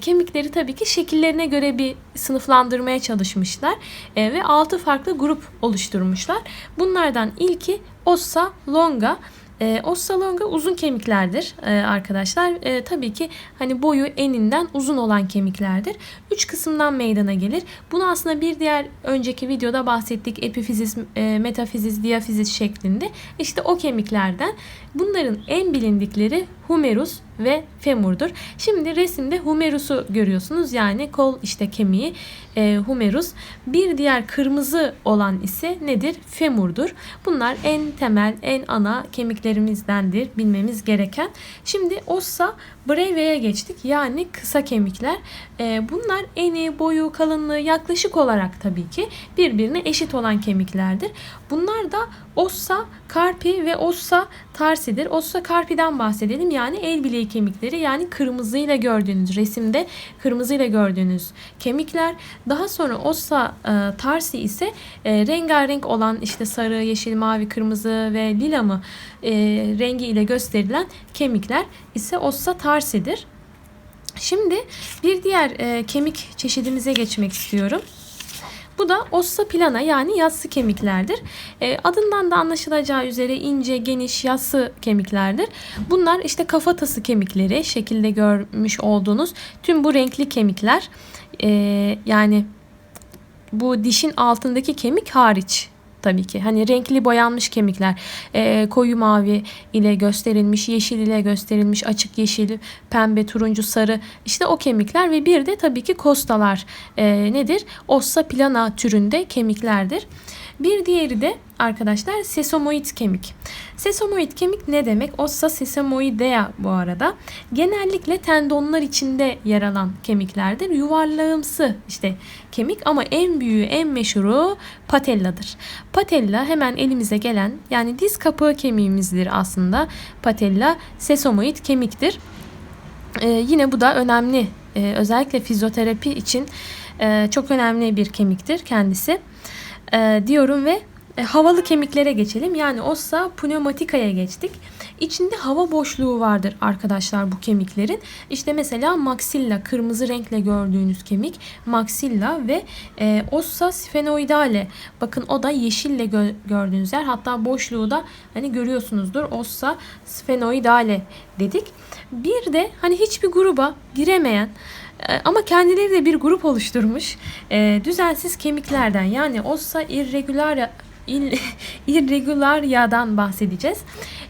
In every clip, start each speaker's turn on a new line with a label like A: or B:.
A: Kemikleri tabii ki şekillerine göre bir sınıflandırmaya çalışmışlar e, ve 6 farklı grup oluşturmuşlar. Bunlardan ilki ossa longa. E, ossa longa uzun kemiklerdir e, arkadaşlar. E, tabii ki hani boyu eninden uzun olan kemiklerdir. Üç kısımdan meydana gelir. Bunu aslında bir diğer önceki videoda bahsettik. Epifiziz, e, metafiziz, diafiziz şeklinde. İşte o kemiklerden. Bunların en bilindikleri humerus ve femurdur. Şimdi resimde humerus'u görüyorsunuz. Yani kol işte kemiği e, humerus. Bir diğer kırmızı olan ise nedir? Femurdur. Bunlar en temel, en ana kemiklerimizdendir bilmemiz gereken. Şimdi ossa brevia'ya geçtik. Yani kısa kemikler. E, bunlar eni, boyu, kalınlığı yaklaşık olarak tabii ki birbirine eşit olan kemiklerdir. Bunlar da ossa carpi ve ossa tarsidir. Ossa carpi'den bahsedelim. Yani el bileği kemikleri yani kırmızıyla gördüğünüz resimde kırmızıyla gördüğünüz kemikler. Daha sonra ossa e, tarsi ise e, rengarenk olan işte sarı, yeşil, mavi, kırmızı ve lila mı e, rengi ile gösterilen kemikler ise ossa tarsidir. Şimdi bir diğer e, kemik çeşidimize geçmek istiyorum. Bu da ossa plana yani yassı kemiklerdir. E, adından da anlaşılacağı üzere ince, geniş, yassı kemiklerdir. Bunlar işte kafatası kemikleri şekilde görmüş olduğunuz tüm bu renkli kemikler. E, yani bu dişin altındaki kemik hariç tabii ki. Hani renkli boyanmış kemikler. E, koyu mavi ile gösterilmiş, yeşil ile gösterilmiş, açık yeşil, pembe, turuncu, sarı. işte o kemikler ve bir de tabii ki kostalar e, nedir? Ossa plana türünde kemiklerdir. Bir diğeri de arkadaşlar sesamoid kemik. Sesamoid kemik ne demek? Ossa sesamoidea bu arada. Genellikle tendonlar içinde yer alan kemiklerdir. Yuvarlağımsı işte kemik ama en büyüğü, en meşhuru patelladır. Patella hemen elimize gelen yani diz kapağı kemiğimizdir aslında. Patella sesamoid kemiktir. Ee, yine bu da önemli. Ee, özellikle fizyoterapi için e, çok önemli bir kemiktir kendisi e, diyorum ve e, havalı kemiklere geçelim. Yani ossa pneumatikaya geçtik. İçinde hava boşluğu vardır arkadaşlar bu kemiklerin. İşte mesela maxilla kırmızı renkle gördüğünüz kemik maxilla ve e, ossa sphenoidale. Bakın o da yeşille gö- gördüğünüz yer. Hatta boşluğu da hani görüyorsunuzdur. Ossa sphenoidale dedik. Bir de hani hiçbir gruba giremeyen e, ama kendileri de bir grup oluşturmuş. E, düzensiz kemiklerden yani ossa irregular irregularia'dan bahsedeceğiz.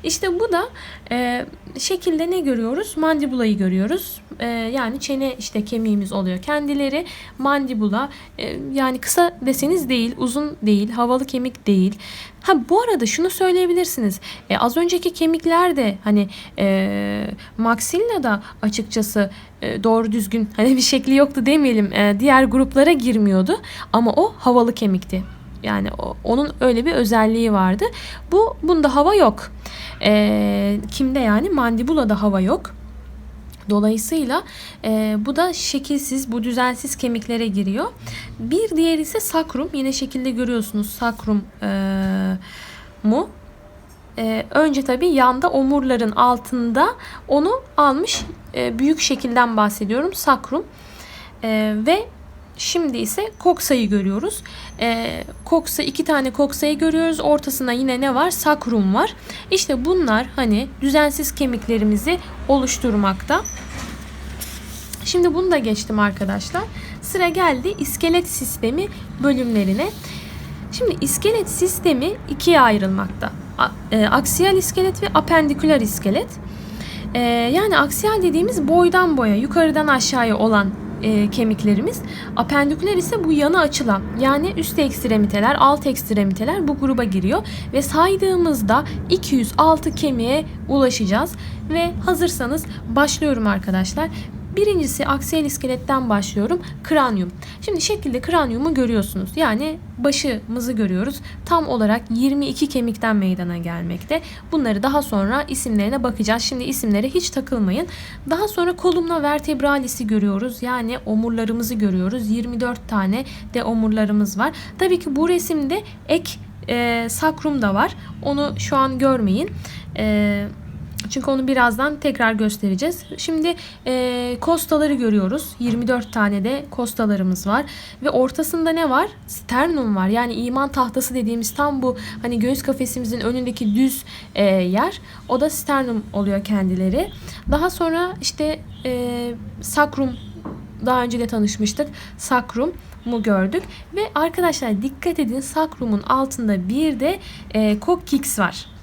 A: İşte bu da e, şekilde ne görüyoruz? Mandibulayı görüyoruz. E, yani çene işte kemiğimiz oluyor. Kendileri mandibula e, yani kısa deseniz değil, uzun değil, havalı kemik değil. Ha bu arada şunu söyleyebilirsiniz. E, az önceki kemikler de hani e, maxilla da açıkçası e, doğru düzgün hani bir şekli yoktu demeyelim. E, diğer gruplara girmiyordu ama o havalı kemikti. Yani onun öyle bir özelliği vardı. Bu bunda hava yok. E, kimde yani mandibulada hava yok. Dolayısıyla e, bu da şekilsiz, bu düzensiz kemiklere giriyor. Bir diğer ise sakrum. Yine şekilde görüyorsunuz sakrum e, mu. E, önce tabii yanda omurların altında onu almış e, büyük şekilden bahsediyorum. Sakrum. E, ve Şimdi ise koksayı görüyoruz. E, koksa iki tane koksayı görüyoruz. Ortasında yine ne var? Sakrum var. İşte bunlar hani düzensiz kemiklerimizi oluşturmakta. Şimdi bunu da geçtim arkadaşlar. Sıra geldi iskelet sistemi bölümlerine. Şimdi iskelet sistemi ikiye ayrılmakta. E, aksiyal iskelet ve apendiküler iskelet. E, yani aksiyal dediğimiz boydan boya, yukarıdan aşağıya olan e, kemiklerimiz. Apendiküler ise bu yana açılan yani üst ekstremiteler, alt ekstremiteler bu gruba giriyor ve saydığımızda 206 kemiğe ulaşacağız ve hazırsanız başlıyorum arkadaşlar. Birincisi aksiyel iskeletten başlıyorum. Kranyum. Şimdi şekilde kranyumu görüyorsunuz. Yani başımızı görüyoruz. Tam olarak 22 kemikten meydana gelmekte. Bunları daha sonra isimlerine bakacağız. Şimdi isimlere hiç takılmayın. Daha sonra kolumna vertebralisi görüyoruz. Yani omurlarımızı görüyoruz. 24 tane de omurlarımız var. Tabii ki bu resimde ek e, sakrum da var. Onu şu an görmeyin. Eee Çünkü onu birazdan tekrar göstereceğiz. Şimdi e, kostaları görüyoruz. 24 tane de kostalarımız var. Ve ortasında ne var? Sternum var. Yani iman tahtası dediğimiz tam bu hani göğüs kafesimizin önündeki düz e, yer. O da sternum oluyor kendileri. Daha sonra işte e, sakrum daha önce de tanışmıştık. Sakrum mu gördük ve arkadaşlar dikkat edin sakrumun altında bir de e, coccyx var.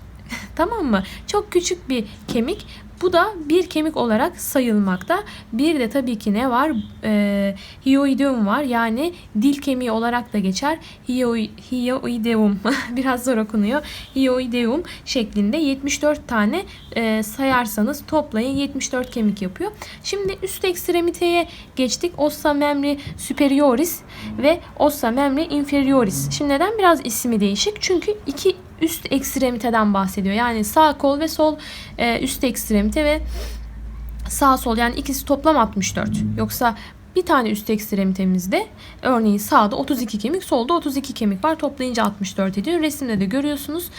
A: Tamam mı? Çok küçük bir kemik. Bu da bir kemik olarak sayılmakta. Bir de tabii ki ne var? E, hyoideum var. Yani dil kemiği olarak da geçer. Hyo- Hyoideum. Biraz zor okunuyor. Hyoideum şeklinde 74 tane e, sayarsanız toplayın 74 kemik yapıyor. Şimdi üst ekstremiteye geçtik. Ossa memri superioris ve ossa memri inferioris. Şimdi neden biraz ismi değişik? Çünkü iki üst ekstremiteden bahsediyor. Yani sağ kol ve sol e, üst ekstremite ve sağ sol yani ikisi toplam 64. Yoksa bir tane üst ekstremitemizde örneğin sağda 32 kemik, solda 32 kemik var. Toplayınca 64 ediyor. Resimde de görüyorsunuz.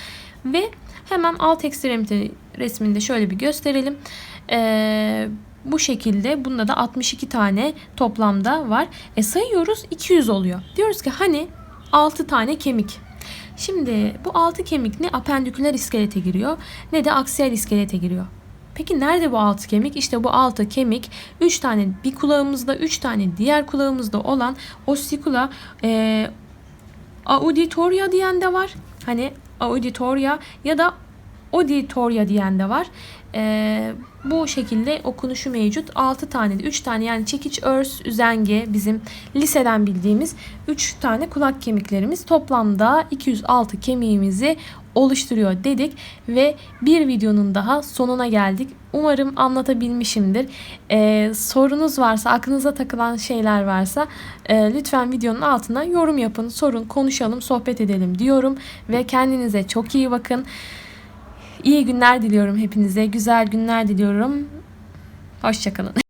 A: Ve hemen alt ekstremite resminde şöyle bir gösterelim. Ee, bu şekilde bunda da 62 tane toplamda var. E sayıyoruz 200 oluyor. Diyoruz ki hani 6 tane kemik. Şimdi bu 6 kemik ne apendiküler iskelete giriyor ne de aksiyel iskelete giriyor. Peki nerede bu altı kemik? İşte bu altı kemik 3 tane bir kulağımızda 3 tane diğer kulağımızda olan ossicula e, auditoria diyen de var. Hani auditoria ya da auditoria diyen de var. E, bu şekilde okunuşu mevcut. 6 tane de 3 tane yani çekiç, örs, üzenge bizim liseden bildiğimiz 3 tane kulak kemiklerimiz toplamda 206 kemiğimizi oluşturuyor dedik ve bir videonun daha sonuna geldik. Umarım anlatabilmişimdir. Ee, sorunuz varsa, aklınıza takılan şeyler varsa e, lütfen videonun altına yorum yapın, sorun, konuşalım, sohbet edelim diyorum ve kendinize çok iyi bakın. İyi günler diliyorum hepinize. Güzel günler diliyorum. Hoşçakalın.